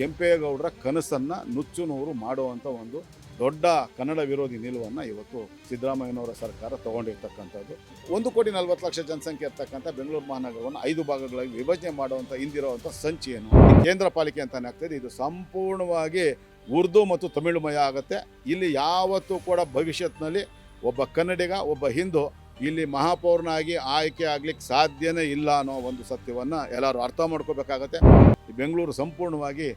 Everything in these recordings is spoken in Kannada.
ಕೆಂಪೇಗೌಡರ ಕನಸನ್ನು ನುಚ್ಚುನೂರು ಮಾಡುವಂಥ ಒಂದು ದೊಡ್ಡ ಕನ್ನಡ ವಿರೋಧಿ ನಿಲುವನ್ನು ಇವತ್ತು ಸಿದ್ದರಾಮಯ್ಯನವರ ಸರ್ಕಾರ ತಗೊಂಡಿರ್ತಕ್ಕಂಥದ್ದು. ಒಂದು ಕೋಟಿ ನಲವತ್ತು ಲಕ್ಷ ಜನಸಂಖ್ಯೆ ಇರ್ತಕ್ಕಂಥ ಬೆಂಗಳೂರು ಮಹಾನಗರವನ್ನು ಐದು ಭಾಗಗಳಾಗಿ ವಿಭಜನೆ ಮಾಡುವಂಥ ಹಿಂದಿರುವಂಥ ಏನು ಕೇಂದ್ರ ಪಾಲಿಕೆ ಅಂತಾನೆ ಆಗ್ತದೆ ಇದು. ಸಂಪೂರ್ಣವಾಗಿ ಉರ್ದು ಮತ್ತು ತಮಿಳುಮಯ ಆಗುತ್ತೆ. ಇಲ್ಲಿ ಯಾವತ್ತೂ ಕೂಡ ಭವಿಷ್ಯತ್ನಲ್ಲಿ ಒಬ್ಬ ಕನ್ನಡಿಗ, ಒಬ್ಬ ಹಿಂದೂ ಇಲ್ಲಿ ಮಹಾಪೌರನಾಗಿ ಆಯ್ಕೆ ಆಗ್ಲಿಕ್ಕೆ ಸಾಧ್ಯನೇ ಇಲ್ಲ ಅನ್ನೋ ಒಂದು ಸತ್ಯವನ್ನು ಎಲ್ಲರೂ ಅರ್ಥ ಮಾಡ್ಕೋಬೇಕಾಗತ್ತೆ. ಬೆಂಗಳೂರು ಸಂಪೂರ್ಣವಾಗಿ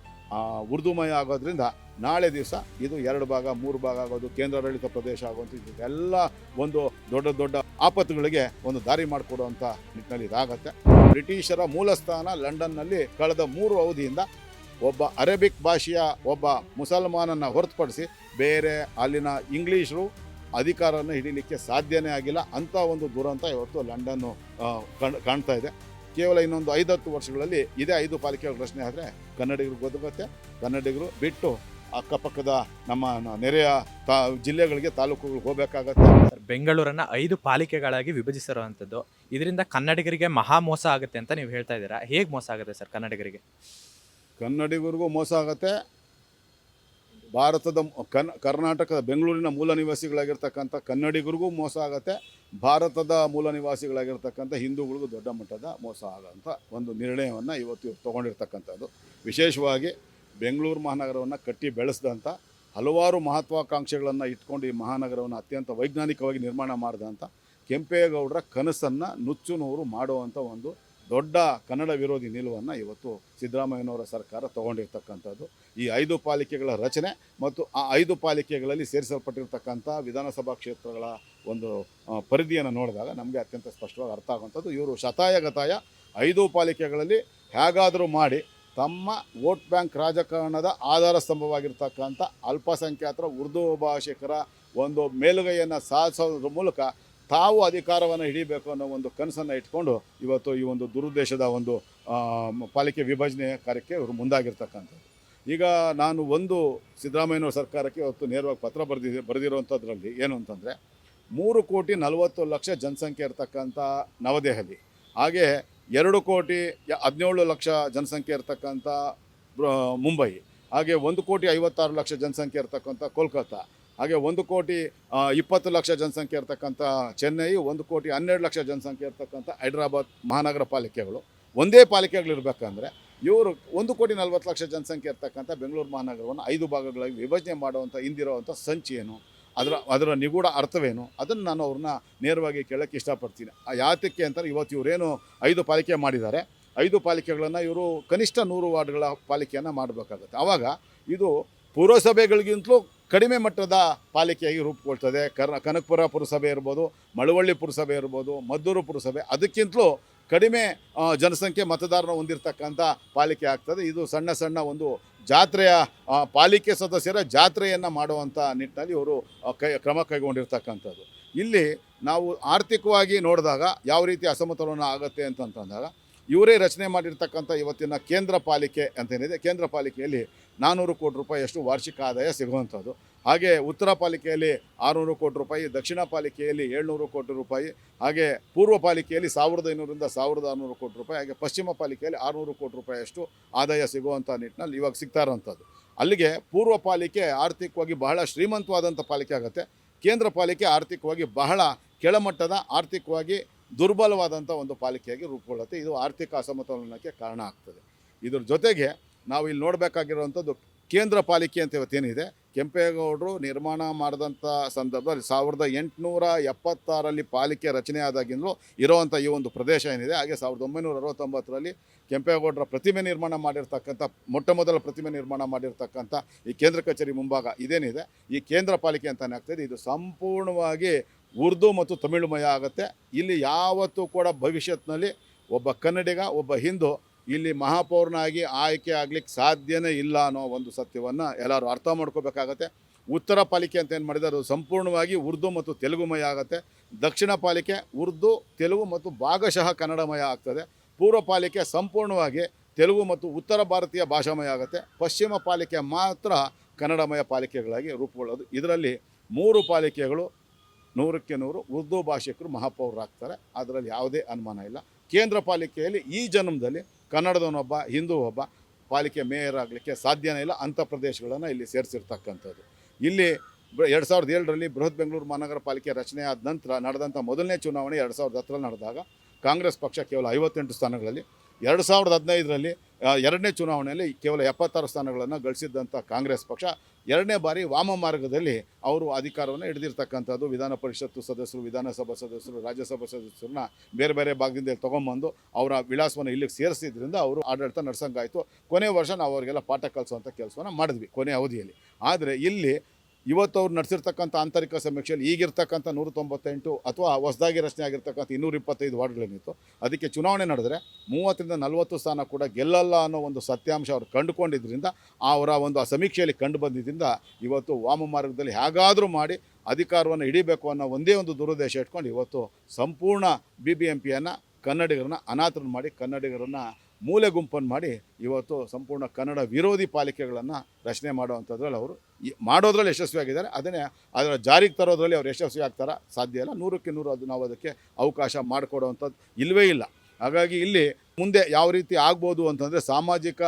ಉರ್ದುಮಯ ಆಗೋದ್ರಿಂದ ನಾಳೆ ದಿವಸ ಇದು ಎರಡು ಭಾಗ, ಮೂರು ಭಾಗ ಆಗೋದು, ಕೇಂದ್ರಾಡಳಿತ ಪ್ರದೇಶ ಆಗುವಂಥ ಇದೆಲ್ಲ ಒಂದು ದೊಡ್ಡ ದೊಡ್ಡ ಆಪತ್ತುಗಳಿಗೆ ಒಂದು ದಾರಿ ಮಾಡಿಕೊಡುವಂಥ ನಿಟ್ಟಿನಲ್ಲಿ ಇದಾಗತ್ತೆ. ಬ್ರಿಟಿಷರ ಮೂಲಸ್ಥಾನ ಲಂಡನ್ನಲ್ಲಿ ಕಳೆದ ಮೂರು ಅವಧಿಯಿಂದ ಒಬ್ಬ ಅರೇಬಿಕ್ ಭಾಷೆಯ ಒಬ್ಬ ಮುಸಲ್ಮಾನನ್ನು ಹೊರತುಪಡಿಸಿ ಬೇರೆ ಅಲ್ಲಿನ ಇಂಗ್ಲೀಷರು ಅಧಿಕಾರವನ್ನು ಹಿಡಿಲಿಕ್ಕೆ ಸಾಧ್ಯನೇ ಆಗಿಲ್ಲ. ಅಂಥ ಒಂದು ದುರಂತ ಇವತ್ತು ಲಂಡನ್ನು ಕಾಣ್ತಾ ಇದೆ. ಕೇವಲ ಇನ್ನೊಂದು ಐದತ್ತು ವರ್ಷಗಳಲ್ಲಿ ಇದೇ ಐದು ಪಾಲಿಕೆಗಳ ರಚನೆ ಆದರೆ ಕನ್ನಡಿಗರು ಗೊತ್ತಾಗುತ್ತೆ ಕನ್ನಡಿಗರು ಬಿಟ್ಟು ಅಕ್ಕಪಕ್ಕದ ನಮ್ಮ ನೆರೆಯ ತಾ ಜಿಲ್ಲೆಗಳಿಗೆ ತಾಲೂಕುಗಳಿಗೆ ಹೋಗಬೇಕಾಗತ್ತೆ. ಸರ್, ಬೆಂಗಳೂರನ್ನ ಐದು ಪಾಲಿಕೆಗಳಾಗಿ ವಿಭಜಿಸಿರುವಂಥದ್ದು ಇದರಿಂದ ಕನ್ನಡಿಗರಿಗೆ ಮಹಾ ಮೋಸ ಆಗುತ್ತೆ ಅಂತ ನೀವು ಹೇಳ್ತಾ ಇದ್ದೀರಾ? ಹೇಗೆ ಮೋಸ ಆಗುತ್ತೆ ಸರ್ ಕನ್ನಡಿಗರಿಗೆ? ಕನ್ನಡಿಗರಿಗೂ ಮೋಸ ಆಗತ್ತೆ. ಭಾರತದ ಕನ್, ಕರ್ನಾಟಕದ ಬೆಂಗಳೂರಿನ ಮೂಲ ನಿವಾಸಿಗಳಾಗಿರ್ತಕ್ಕಂಥ ಕನ್ನಡಿಗರಿಗೂ ಮೋಸ ಆಗುತ್ತೆ, ಭಾರತದ ಮೂಲ ನಿವಾಸಿಗಳಾಗಿರ್ತಕ್ಕಂಥ ಹಿಂದೂಗಳಿಗೂ ದೊಡ್ಡ ಮಟ್ಟದ ಮೋಸ ಆಗೋಂಥ ಒಂದು ನಿರ್ಣಯವನ್ನು ಇವತ್ತು ತೊಗೊಂಡಿರ್ತಕ್ಕಂಥದ್ದು. ವಿಶೇಷವಾಗಿ ಬೆಂಗಳೂರು ಮಹಾನಗರವನ್ನು ಕಟ್ಟಿ ಬೆಳೆಸಿದಂಥ ಹಲವಾರು ಮಹತ್ವಾಕಾಂಕ್ಷೆಗಳನ್ನು ಇಟ್ಕೊಂಡು ಈ ಮಹಾನಗರವನ್ನು ಅತ್ಯಂತ ವೈಜ್ಞಾನಿಕವಾಗಿ ನಿರ್ಮಾಣ ಮಾಡಿದಂಥ ಕೆಂಪೇಗೌಡರ ಕನಸನ್ನು ನುಚ್ಚು ನೂರು ಮಾಡುವಂಥ ಒಂದು ದೊಡ್ಡ ಕನ್ನಡ ವಿರೋಧಿ ನಿಲುವನ್ನು ಇವತ್ತು ಸಿದ್ದರಾಮಯ್ಯನವರ ಸರ್ಕಾರ ತಗೊಂಡಿರ್ತಕ್ಕಂಥದ್ದು. ಈ ಐದು ಪಾಲಿಕೆಗಳ ರಚನೆ ಮತ್ತು ಆ ಐದು ಪಾಲಿಕೆಗಳಲ್ಲಿ ಸೇರಿಸಲ್ಪಟ್ಟಿರ್ತಕ್ಕಂಥ ವಿಧಾನಸಭಾ ಕ್ಷೇತ್ರಗಳ ಒಂದು ಪರಿಧಿಯನ್ನು ನೋಡಿದಾಗ ನಮಗೆ ಅತ್ಯಂತ ಸ್ಪಷ್ಟವಾಗಿ ಅರ್ಥ ಆಗುವಂಥದ್ದು. ಇವರು ಶತಾಯಗತಾಯ ಐದು ಪಾಲಿಕೆಗಳಲ್ಲಿ ಹೇಗಾದರೂ ಮಾಡಿ ತಮ್ಮ ವೋಟ್ ಬ್ಯಾಂಕ್ ರಾಜಕಾರಣದ ಆಧಾರ ಸ್ತಂಭವಾಗಿರ್ತಕ್ಕಂಥ ಅಲ್ಪಸಂಖ್ಯಾತರ ಉರ್ದು ಭಾಷಿಕರ ಒಂದು ಮೇಲುಗೈಯನ್ನು ಸಾಧಿಸೋದ್ರ ಮೂಲಕ ತಾವು ಅಧಿಕಾರವನ್ನು ಹಿಡಿಬೇಕು ಅನ್ನೋ ಒಂದು ಕನಸನ್ನು ಇಟ್ಕೊಂಡು ಇವತ್ತು ಈ ಒಂದು ದುರುದ್ದೇಶದ ಒಂದು ಪಾಲಿಕೆ ವಿಭಜನೆ ಕಾರ್ಯಕ್ಕೆ ಇವರು ಮುಂದಾಗಿರ್ತಕ್ಕಂಥದ್ದು. ಈಗ ನಾನು ಒಂದು ಸಿದ್ದರಾಮಯ್ಯನವ್ರ ಸರ್ಕಾರಕ್ಕೆ ಇವತ್ತು ನೇರವಾಗಿ ಪತ್ರ ಬರೆದಿ ಬರೆದಿರುವಂಥದ್ರಲ್ಲಿ ಏನು ಅಂತಂದರೆ, ಮೂರು ಕೋಟಿ ನಲವತ್ತು ಲಕ್ಷ ಜನಸಂಖ್ಯೆ ಇರ್ತಕ್ಕಂಥ ನವದೆಹಲಿ, ಹಾಗೆ ಎರಡು ಕೋಟಿ ಹದಿನೇಳು ಲಕ್ಷ ಜನಸಂಖ್ಯೆ ಇರ್ತಕ್ಕಂಥ ಮುಂಬೈ, ಹಾಗೆ ಒಂದು ಕೋಟಿ ಐವತ್ತಾರು ಲಕ್ಷ ಜನಸಂಖ್ಯೆ ಇರ್ತಕ್ಕಂಥ ಕೋಲ್ಕತ್ತಾ ಹಾಗೆ ಒಂದು ಕೋಟಿ ಇಪ್ಪತ್ತು ಲಕ್ಷ ಜನಸಂಖ್ಯೆ ಇರ್ತಕ್ಕಂಥ ಚೆನ್ನೈ, ಒಂದು ಕೋಟಿ ಹನ್ನೆರಡು ಲಕ್ಷ ಜನಸಂಖ್ಯೆ ಇರ್ತಕ್ಕಂಥ ಹೈದರಾಬಾದ್ ಮಹಾನಗರ ಪಾಲಿಕೆಗಳು. ಒಂದೇ ಪಾಲಿಕೆಗಳಿರ್ಬೇಕಂದ್ರೆ ಇವರು ಒಂದು ಕೋಟಿ ನಲ್ವತ್ತು ಲಕ್ಷ ಜನಸಂಖ್ಯೆ ಇರ್ತಕ್ಕಂಥ ಬೆಂಗಳೂರು ಮಹಾನಗರವನ್ನು ಐದು ಭಾಗಗಳಾಗಿ ವಿಭಜನೆ ಮಾಡುವಂಥ, ಹಿಂದಿರುವಂಥ ಸಂಚೇನು ಅದರ ಅದರ ನಿಗೂಢ ಅರ್ಥವೇನು? ಅದನ್ನು ನಾನು ಅವ್ರನ್ನ ನೇರವಾಗಿ ಕೇಳೋಕ್ಕೆ ಇಷ್ಟಪಡ್ತೀನಿ. ಆ, ಯಾತಕ್ಕೆ ಅಂತಾರೆ ಇವತ್ತು ಇವರೇನು ಐದು ಪಾಲಿಕೆ ಮಾಡಿದ್ದಾರೆ. ಐದು ಪಾಲಿಕೆಗಳನ್ನು ಇವರು ಕನಿಷ್ಠ ನೂರು ವಾರ್ಡ್ಗಳ ಪಾಲಿಕೆಯನ್ನು ಮಾಡಬೇಕಾಗುತ್ತೆ. ಆವಾಗ ಇದು ಪುರಸಭೆಗಳಿಗಿಂತಲೂ ಕಡಿಮೆ ಮಟ್ಟದ ಪಾಲಿಕೆಯಾಗಿ ರೂಪುಗೊಳ್ತದೆ. ಕರ್, ಕನಕಪುರ ಪುರಸಭೆ ಇರ್ಬೋದು, ಮಳವಳ್ಳಿ ಪುರಸಭೆ ಇರ್ಬೋದು, ಮದ್ದೂರು ಪುರಸಭೆ, ಅದಕ್ಕಿಂತಲೂ ಕಡಿಮೆ ಜನಸಂಖ್ಯೆ ಮತದಾರನ ಹೊಂದಿರತಕ್ಕಂಥ ಪಾಲಿಕೆ ಆಗ್ತದೆ. ಇದು ಸಣ್ಣ ಸಣ್ಣ ಒಂದು ಜಾತ್ರೆಯ ಪಾಲಿಕೆ ಸದಸ್ಯರ ಜಾತ್ರೆಯನ್ನು ಮಾಡುವಂಥ ನಿಟ್ಟಿನಲ್ಲಿ ಇವರು ಕೈ, ಕ್ರಮ ಕೈಗೊಂಡಿರ್ತಕ್ಕಂಥದ್ದು. ಇಲ್ಲಿ ನಾವು ಆರ್ಥಿಕವಾಗಿ ನೋಡಿದಾಗ ಯಾವ ರೀತಿ ಅಸಮತೋಲನ ಆಗುತ್ತೆ ಅಂತಂತಂದಾಗ ಇವರೇ ರಚನೆ ಮಾಡಿರ್ತಕ್ಕಂಥ ಇವತ್ತಿನ ಕೇಂದ್ರ ಪಾಲಿಕೆ ಅಂತೇನಿದೆ. ಕೇಂದ್ರ ಪಾಲಿಕೆಯಲ್ಲಿ ನಾನ್ನೂರು ಕೋಟಿ ರೂಪಾಯಿಯಷ್ಟು ವಾರ್ಷಿಕ ಆದಾಯ ಸಿಗುವಂಥದ್ದು. ಹಾಗೆ ಉತ್ತರ ಪಾಲಿಕೆಯಲ್ಲಿ ಆರುನೂರು ಕೋಟಿ ರೂಪಾಯಿ, ದಕ್ಷಿಣ ಪಾಲಿಕೆಯಲ್ಲಿ ಏಳ್ನೂರು ಕೋಟಿ ರೂಪಾಯಿ, ಹಾಗೆ ಪೂರ್ವ ಪಾಲಿಕೆಯಲ್ಲಿ ಸಾವಿರದ ಐನೂರಿಂದ ಸಾವಿರದ ಆರುನೂರು ಕೋಟಿ ರೂಪಾಯಿ, ಹಾಗೆ ಪಶ್ಚಿಮ ಪಾಲಿಕೆಯಲ್ಲಿ ಆರುನೂರು ಕೋಟಿ ರೂಪಾಯಿಯಷ್ಟು ಆದಾಯ ಸಿಗುವಂಥ ನಿಟ್ಟಿನಲ್ಲಿ ಇವಾಗ ಸಿಗ್ತಾ ಇರೋಂಥದ್ದು ಅಲ್ಲಿಗೆ ಪೂರ್ವ ಪಾಲಿಕೆ ಆರ್ಥಿಕವಾಗಿ ಬಹಳ ಶ್ರೀಮಂತವಾದಂಥ ಪಾಲಿಕೆ ಆಗುತ್ತೆ. ಕೇಂದ್ರ ಪಾಲಿಕೆ ಆರ್ಥಿಕವಾಗಿ ಬಹಳ ಕೆಳಮಟ್ಟದ, ಆರ್ಥಿಕವಾಗಿ ದುರ್ಬಲವಾದಂಥ ಒಂದು ಪಾಲಿಕೆಯಾಗಿ ರೂಪುಗೊಳ್ಳುತ್ತೆ. ಇದು ಆರ್ಥಿಕ ಅಸಮತೋಲನಕ್ಕೆ ಕಾರಣ ಆಗ್ತದೆ. ಇದ್ರ ಜೊತೆಗೆ ನಾವು ಇಲ್ಲಿ ನೋಡಬೇಕಾಗಿರುವಂಥದ್ದು ಕೇಂದ್ರ ಪಾಲಿಕೆ ಅಂತ ಇವತ್ತೇನಿದೆ ಕೆಂಪೇಗೌಡರು ನಿರ್ಮಾಣ ಮಾಡಿದಂಥ ಸಂದರ್ಭದಲ್ಲಿ ಸಾವಿರದ ಎಂಟುನೂರ ಎಪ್ಪತ್ತಾರಲ್ಲಿ ಪಾಲಿಕೆ ರಚನೆ ಆದಾಗಿಂದಲೂ ಇರೋವಂಥ ಈ ಒಂದು ಪ್ರದೇಶ ಏನಿದೆ, ಹಾಗೆ ಸಾವಿರದ ಒಂಬೈನೂರ ಅರವತ್ತೊಂಬತ್ತರಲ್ಲಿ ಕೆಂಪೇಗೌಡರ ಪ್ರತಿಮೆ ನಿರ್ಮಾಣ ಮಾಡಿರ್ತಕ್ಕಂಥ, ಮೊಟ್ಟ ಮೊದಲ ಪ್ರತಿಮೆ ನಿರ್ಮಾಣ ಮಾಡಿರ್ತಕ್ಕಂಥ ಈ ಕೇಂದ್ರ ಕಚೇರಿ ಮುಂಭಾಗ ಇದೇನಿದೆ? ಈ ಕೇಂದ್ರ ಪಾಲಿಕೆ ಅಂತಲೇ ಆಗ್ತದೆ ಇದು ಸಂಪೂರ್ಣವಾಗಿ ಉರ್ದು ಮತ್ತು ತಮಿಳುಮಯ ಆಗುತ್ತೆ. ಇಲ್ಲಿ ಯಾವತ್ತೂ ಕೂಡ ಭವಿಷ್ಯತ್ನಲ್ಲಿ ಒಬ್ಬ ಕನ್ನಡಿಗ, ಒಬ್ಬ ಹಿಂದೂ ಇಲ್ಲಿ ಮಹಾಪೌರನಾಗಿ ಆಯ್ಕೆ ಆಗ್ಲಿಕ್ಕೆ ಸಾಧ್ಯನೇ ಇಲ್ಲ ಅನ್ನೋ ಒಂದು ಸತ್ಯವನ್ನು ಎಲ್ಲರೂ ಅರ್ಥ ಮಾಡ್ಕೋಬೇಕಾಗತ್ತೆ. ಉತ್ತರ ಪಾಲಿಕೆ ಅಂತ ಏನು ಮಾಡಿದ್ದಾರೆ, ಅದು ಸಂಪೂರ್ಣವಾಗಿ ಉರ್ದು ಮತ್ತು ತೆಲುಗುಮಯ ಆಗುತ್ತೆ. ದಕ್ಷಿಣ ಪಾಲಿಕೆ ಉರ್ದು, ತೆಲುಗು ಮತ್ತು ಭಾಗಶಃ ಕನ್ನಡಮಯ ಆಗ್ತದೆ. ಪೂರ್ವ ಪಾಲಿಕೆ ಸಂಪೂರ್ಣವಾಗಿ ತೆಲುಗು ಮತ್ತು ಉತ್ತರ ಭಾರತೀಯ ಭಾಷಾಮಯ ಆಗುತ್ತೆ. ಪಶ್ಚಿಮ ಪಾಲಿಕೆ ಮಾತ್ರ ಕನ್ನಡಮಯ ಪಾಲಿಕೆಗಳಾಗಿ ರೂಪುಗೊಳ್ಳೋದು. ಇದರಲ್ಲಿ ಮೂರು ಪಾಲಿಕೆಗಳು, ನೂರಕ್ಕೆ ನೂರು ಉರ್ದು ಭಾಷಿಕರು ಮಹಾಪೌರರಾಗ್ತಾರೆ. ಅದರಲ್ಲಿ ಯಾವುದೇ ಅನುಮಾನ ಇಲ್ಲ. ಕೇಂದ್ರ ಪಾಲಿಕೆಯಲ್ಲಿ ಈ ಜನ್ಮದಲ್ಲಿ ಕನ್ನಡದವನೊಬ್ಬ, ಹಿಂದೂ ಒಬ್ಬ, ಪಾಲಿಕೆ ಮೇಯರ್ ಆಗಲಿಕ್ಕೆ ಸಾಧ್ಯನೇ ಇಲ್ಲ. ಅಂಥ ಪ್ರದೇಶಗಳನ್ನು ಇಲ್ಲಿ ಸೇರಿಸಿರ್ತಕ್ಕಂಥದ್ದು. ಇಲ್ಲಿ ಎರಡು ಸಾವಿರದ ಏಳರಲ್ಲಿ ಬೃಹತ್ ಬೆಂಗಳೂರು ಮಹಾನಗರ ಪಾಲಿಕೆ ರಚನೆ ಆದ ನಂತರ ನಡೆದಂಥ ಮೊದಲನೇ ಚುನಾವಣೆ ಎರಡು ಸಾವಿರದ ಹತ್ತರಲ್ಲಿ ನಡೆದಾಗ ಕಾಂಗ್ರೆಸ್ ಪಕ್ಷ ಕೇವಲ ಐವತ್ತೆಂಟು ಸ್ಥಾನಗಳಲ್ಲಿ, ಎರಡು ಸಾವಿರದ ಹದಿನೈದರಲ್ಲಿ ಎರಡನೇ ಚುನಾವಣೆಯಲ್ಲಿ ಕೇವಲ ಎಪ್ಪತ್ತಾರು ಸ್ಥಾನಗಳನ್ನು ಗಳಿಸಿದ್ದಂಥ ಕಾಂಗ್ರೆಸ್ ಪಕ್ಷ ಎರಡನೇ ಬಾರಿ ವಾಮ ಮಾರ್ಗದಲ್ಲಿ ಅವರು ಅಧಿಕಾರವನ್ನು ಹಿಡಿದಿರ್ತಕ್ಕಂಥದ್ದು ವಿಧಾನ ಪರಿಷತ್ತು ಸದಸ್ಯರು, ವಿಧಾನಸಭಾ ಸದಸ್ಯರು, ರಾಜ್ಯಸಭಾ ಸದಸ್ಯರನ್ನ ಬೇರೆ ಬೇರೆ ಭಾಗದಿಂದ ತೊಗೊಂಬಂದು ಅವರ ವಿಳಾಸವನ್ನು ಇಲ್ಲಿಗೆ ಸೇರಿಸಿದ್ರಿಂದ ಅವರು ಆಡಳಿತ ನಡೆಸಂಗಾಯಿತು. ಕೊನೆ ವರ್ಷ ನಾವು ಅವರಿಗೆಲ್ಲ ಪಾಠ ಕಲಿಸುವಂಥ ಕೆಲಸವನ್ನು ಮಾಡಿದ್ವಿ ಕೊನೆ ಅವಧಿಯಲ್ಲಿ. ಆದರೆ ಇಲ್ಲಿ ಇವತ್ತು ಅವ್ರು ನಡೆಸಿರ್ತಕ್ಕಂಥ ಆಂತರಿಕ ಸಮೀಕ್ಷೆಯಲ್ಲಿ ಈಗಿರ್ತಕ್ಕಂಥ ನೂರ ತೊಂಬತ್ತೆಂಟು ಅಥವಾ ಹೊಸದಾಗಿ ರಚನೆ ಆಗಿರ್ತಕ್ಕಂಥ ಇನ್ನೂರ ಇಪ್ಪತ್ತೈದು ವಾರ್ಡ್ಗಳೇನಿತ್ತು, ಅದಕ್ಕೆ ಚುನಾವಣೆ ನಡೆದರೆ ಮೂವತ್ತರಿಂದ ನಲವತ್ತು ಸ್ಥಾನ ಕೂಡ ಗೆಲ್ಲಲ್ಲ ಅನ್ನೋ ಒಂದು ಸತ್ಯಾಂಶ ಅವ್ರು ಕಂಡುಕೊಂಡಿದ್ದರಿಂದ ಅವರ ಒಂದು ಆ ಸಮೀಕ್ಷೆಯಲ್ಲಿ ಕಂಡು ಬಂದಿದ್ದರಿಂದ ಇವತ್ತು ವಾಮ ಮಾರ್ಗದಲ್ಲಿ ಹೇಗಾದರೂ ಮಾಡಿ ಅಧಿಕಾರವನ್ನು ಹಿಡಿಬೇಕು ಅನ್ನೋ ಒಂದೇ ಒಂದು ದುರುದ್ದೇಶ ಇಟ್ಕೊಂಡು ಇವತ್ತು ಸಂಪೂರ್ಣ ಬಿ ಬಿ ಎಂ ಪಿಯನ್ನು ಕನ್ನಡಿಗರನ್ನ ಅನಾಥರನ್ನ ಮಾಡಿ ಕನ್ನಡಿಗರನ್ನ ಮೂಲೆ ಗುಂಪನ್ನು ಮಾಡಿ ಇವತ್ತು ಸಂಪೂರ್ಣ ಕನ್ನಡ ವಿರೋಧಿ ಪಾಲಿಕೆಗಳನ್ನು ರಚನೆ ಮಾಡುವಂಥದ್ರಲ್ಲಿ ಅವರು ಮಾಡೋದ್ರಲ್ಲಿ ಯಶಸ್ವಿಯಾಗಿದ್ದಾರೆ. ಅದನ್ನೇ ಅದರ ಜಾರಿಗೆ ತರೋದ್ರಲ್ಲಿ ಅವ್ರು ಯಶಸ್ವಿ ಆಗ್ತಾರ. ಸಾಧ್ಯ ಇಲ್ಲ. ನೂರಕ್ಕೆ ನೂರು ಅದು ನಾವು ಅದಕ್ಕೆ ಅವಕಾಶ ಮಾಡಿಕೊಡುವಂಥದ್ದು ಇಲ್ಲವೇ ಇಲ್ಲ. ಹಾಗಾಗಿ ಇಲ್ಲಿ ಮುಂದೆ ಯಾವ ರೀತಿ ಆಗ್ಬೋದು ಅಂತಂದರೆ ಸಾಮಾಜಿಕ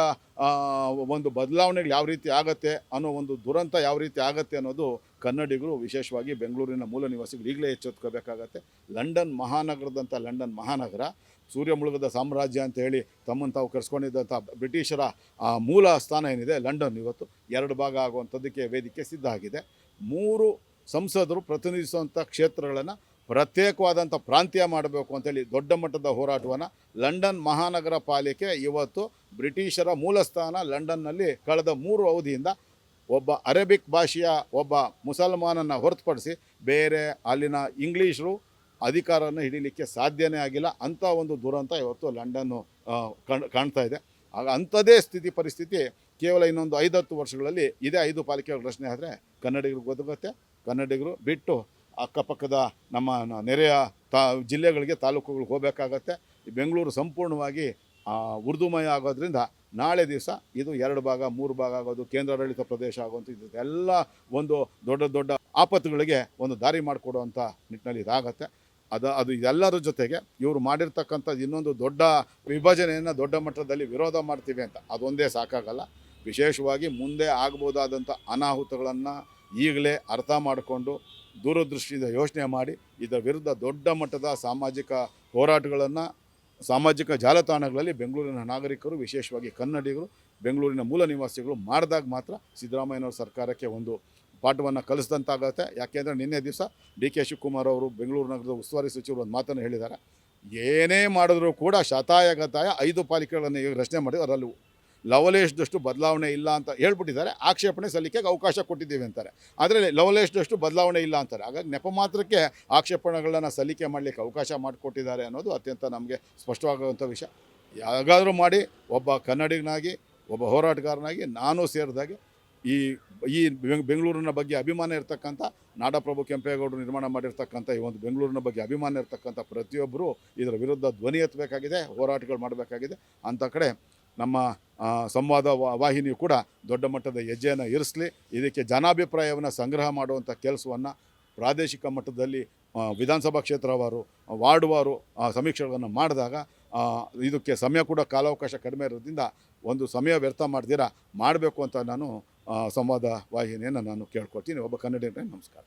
ಒಂದು ಬದಲಾವಣೆಗಳು ಯಾವ ರೀತಿ ಆಗತ್ತೆ ಅನ್ನೋ ಒಂದು ದುರಂತ ಯಾವ ರೀತಿ ಆಗತ್ತೆ ಅನ್ನೋದು ಕನ್ನಡಿಗರು ವಿಶೇಷವಾಗಿ ಬೆಂಗಳೂರಿನ ಮೂಲ ನಿವಾಸಿಗಳು ಈಗಲೇ ಎಚ್ಚೆತ್ಕೋಬೇಕಾಗತ್ತೆ. ಲಂಡನ್ ಮಹಾನಗರದಂಥ ಲಂಡನ್ ಮಹಾನಗರ ಸೂರ್ಯ ಮುಳುಗದ ಸಾಮ್ರಾಜ್ಯ ಅಂತ ಹೇಳಿ ತಮ್ಮನ್ನು ತಾವು ಕರೆಸ್ಕೊಂಡಿದ್ದಂಥ ಬ್ರಿಟಿಷರ, ಆ, ಮೂಲ ಸ್ಥಾನ ಏನಿದೆ, ಲಂಡನ್ ಇವತ್ತು. ಎರಡು ಭಾಗ ಆಗುವಂಥದ್ದಕ್ಕೆ ವೇದಿಕೆ ಸಿದ್ಧ ಆಗಿದೆ. ಮೂರು ಸಂಸದರು ಪ್ರತಿನಿಧಿಸುವಂಥ ಕ್ಷೇತ್ರಗಳನ್ನು ಪ್ರತ್ಯೇಕವಾದಂಥ ಪ್ರಾಂತ್ಯ ಮಾಡಬೇಕು ಅಂತೇಳಿ ದೊಡ್ಡ ಮಟ್ಟದ ಹೋರಾಟವನ್ನು ಲಂಡನ್ ಮಹಾನಗರ ಪಾಲಿಕೆ ಇವತ್ತು ಬ್ರಿಟಿಷರ ಮೂಲ ಸ್ಥಾನ ಲಂಡನ್ನಲ್ಲಿ ಕಳೆದ ಮೂರು ಅವಧಿಯಿಂದ ಒಬ್ಬ ಅರೇಬಿಕ್ ಭಾಷೆಯ ಒಬ್ಬ ಮುಸಲ್ಮಾನನ್ನು ಹೊರತುಪಡಿಸಿ ಬೇರೆ ಅಲ್ಲಿನ ಇಂಗ್ಲೀಷರು ಅಧಿಕಾರವನ್ನು ಹಿಡಿಲಿಕ್ಕೆ ಸಾಧ್ಯನೇ ಆಗಿಲ್ಲ. ಅಂಥ ಒಂದು ದುರಂತ ಇವತ್ತು ಲಂಡನ್ನು ಕಾಣ್ತಾ ಇದೆ. ಆಗ ಅಂಥದ್ದೇ ಸ್ಥಿತಿ ಪರಿಸ್ಥಿತಿ ಕೇವಲ ಇನ್ನೊಂದು ಐದತ್ತು ವರ್ಷಗಳಲ್ಲಿ ಇದೇ ಐದು ಪಾಲಿಕೆಗಳ ರಚನೆ ಆದರೆ ಕನ್ನಡಿಗರಿಗೆ ಗೊತ್ತಾಗುತ್ತೆ ಕನ್ನಡಿಗರು ಬಿಟ್ಟು ಅಕ್ಕಪಕ್ಕದ ನಮ್ಮ ನೆರೆಯ ತಾ, ಜಿಲ್ಲೆಗಳಿಗೆ, ತಾಲೂಕುಗಳಿಗೆ ಹೋಗಬೇಕಾಗತ್ತೆ. ಬೆಂಗಳೂರು ಸಂಪೂರ್ಣವಾಗಿ ಉರ್ದುಮಯ ಆಗೋದ್ರಿಂದ ನಾಳೆ ದಿವಸ ಇದು ಎರಡು ಭಾಗ, ಮೂರು ಭಾಗ ಆಗೋದು, ಕೇಂದ್ರಾಡಳಿತ ಪ್ರದೇಶ ಆಗುವಂಥ ಇದೆಲ್ಲ ಒಂದು ದೊಡ್ಡ ದೊಡ್ಡ ಆಪತ್ತುಗಳಿಗೆ ಒಂದು ದಾರಿ ಮಾಡಿಕೊಡುವಂಥ ನಿಟ್ಟಿನಲ್ಲಿ ಇದಾಗತ್ತೆ. ಅದು ಅದು ಇದೆಲ್ಲರ ಜೊತೆಗೆ ಇವರು ಮಾಡಿರ್ತಕ್ಕಂಥದ್ದು ಇನ್ನೊಂದು ದೊಡ್ಡ ವಿಭಜನೆಯನ್ನು ದೊಡ್ಡ ಮಟ್ಟದಲ್ಲಿ ವಿರೋಧ ಮಾಡ್ತೀವಿ ಅಂತ. ಅದೊಂದೇ ಸಾಕಾಗಲ್ಲ. ವಿಶೇಷವಾಗಿ ಮುಂದೆ ಆಗ್ಬೋದಾದಂಥ ಅನಾಹುತಗಳನ್ನು ಈಗಲೇ ಅರ್ಥ ಮಾಡಿಕೊಂಡು ದೂರದೃಷ್ಟಿಯಿಂದ ಯೋಚನೆ ಮಾಡಿ ಇದರ ವಿರುದ್ಧ ದೊಡ್ಡ ಮಟ್ಟದ ಸಾಮಾಜಿಕ ಹೋರಾಟಗಳನ್ನು, ಸಾಮಾಜಿಕ ಜಾಲತಾಣಗಳಲ್ಲಿ ಬೆಂಗಳೂರಿನ ನಾಗರಿಕರು, ವಿಶೇಷವಾಗಿ ಕನ್ನಡಿಗರು, ಬೆಂಗಳೂರಿನ ಮೂಲ ನಿವಾಸಿಗಳು ಮಾಡಿದಾಗ ಮಾತ್ರ ಸಿದ್ದರಾಮಯ್ಯನವ್ರ ಸರ್ಕಾರಕ್ಕೆ ಒಂದು ಪಾಠವನ್ನು ಕಲಿಸಿದಂತಾಗುತ್ತೆ. ಯಾಕೆಂದರೆ ನಿನ್ನೆ ದಿವಸ ಡಿ ಕೆ ಶಿವಕುಮಾರ್ ಅವರು ಬೆಂಗಳೂರು ನಗರದ ಉಸ್ತುವಾರಿ ಸಚಿವರು ಒಂದು ಮಾತನ್ನು ಹೇಳಿದ್ದಾರೆ. ಏನೇ ಮಾಡಿದ್ರೂ ಕೂಡ ಶತಾಯಗತಾಯ ಐದು ಪಾಲಿಕೆಗಳನ್ನು ಈಗ ರಚನೆ ಮಾಡಿ ಅದರಲ್ಲಿ ಲವಲೇಶದಷ್ಟು ಬದಲಾವಣೆ ಇಲ್ಲ ಅಂತ ಹೇಳ್ಬಿಟ್ಟಿದ್ದಾರೆ. ಆಕ್ಷೇಪಣೆ ಸಲ್ಲಿಕೆಗೆ ಅವಕಾಶ ಕೊಟ್ಟಿದ್ದೀವಿ ಅಂತಾರೆ. ಆದರೆ ಲವಲೇಶದಷ್ಟು ಬದಲಾವಣೆ ಇಲ್ಲ ಅಂತಾರೆ. ಹಾಗಾಗಿ ನೆಪ ಮಾತ್ರಕ್ಕೆ ಆಕ್ಷೇಪಣೆಗಳನ್ನು ಸಲ್ಲಿಕೆ ಮಾಡಲಿಕ್ಕೆ ಅವಕಾಶ ಮಾಡಿಕೊಟ್ಟಿದ್ದಾರೆ ಅನ್ನೋದು ಅತ್ಯಂತ ನಮಗೆ ಸ್ಪಷ್ಟವಾಗುವಂಥ ವಿಷಯ. ಯಾವಾಗಾದರೂ ಮಾಡಿ ಒಬ್ಬ ಕನ್ನಡಿಗನಾಗಿ, ಒಬ್ಬ ಹೋರಾಟಗಾರನಾಗಿ ನಾನು ಸೇರಿದಾಗೆ ಈ ಈ ಬೆಂಗ್- ಬೆಂಗಳೂರಿನ ಬಗ್ಗೆ ಅಭಿಮಾನ ಇರತಕ್ಕಂಥ ನಾಡಪ್ರಭು ಕೆಂಪೇಗೌಡರು ನಿರ್ಮಾಣ ಮಾಡಿರ್ತಕ್ಕಂಥ ಈ ಒಂದು ಬೆಂಗಳೂರಿನ ಬಗ್ಗೆ ಅಭಿಮಾನ ಇರತಕ್ಕಂಥ ಪ್ರತಿಯೊಬ್ಬರು ಇದರ ವಿರುದ್ಧ ಧ್ವನಿ ಎತ್ತಬೇಕಾಗಿದೆ, ಹೋರಾಟಗಳು ಮಾಡಬೇಕಾಗಿದೆ. ಅಂಥ ಕಡೆ ನಮ್ಮ ಸಂವಾದ ವಾಹಿನಿಯು ಕೂಡ ದೊಡ್ಡ ಮಟ್ಟದ ಹೆಜ್ಜೆಯನ್ನು ಇರಿಸಲಿ. ಇದಕ್ಕೆ ಜನಾಭಿಪ್ರಾಯವನ್ನು ಸಂಗ್ರಹ ಮಾಡುವಂಥ ಕೆಲಸವನ್ನು ಪ್ರಾದೇಶಿಕ ಮಟ್ಟದಲ್ಲಿ ವಿಧಾನಸಭಾ ಕ್ಷೇತ್ರವಾರು ವಾರ್ಡ್ವಾರು ಸಮೀಕ್ಷೆಗಳನ್ನು ಮಾಡಿದಾಗ ಇದಕ್ಕೆ ಸಮಯ ಕೂಡ ಕಾಲಾವಕಾಶ ಕಡಿಮೆ ಇರೋದ್ರಿಂದ ಒಂದು ಸಮಯ ವ್ಯರ್ಥ ಮಾಡ್ದಿರ ಮಾಡಬೇಕು ಅಂತ ನಾನು ಸಂವಾದ ವಾಹಿನಿಯನ್ನು ನಾನು ಕೇಳ್ಕೊಳ್ತೀನಿ. ಒಬ್ಬ ಕನ್ನಡಿಗರೇ ನಮಸ್ಕಾರ.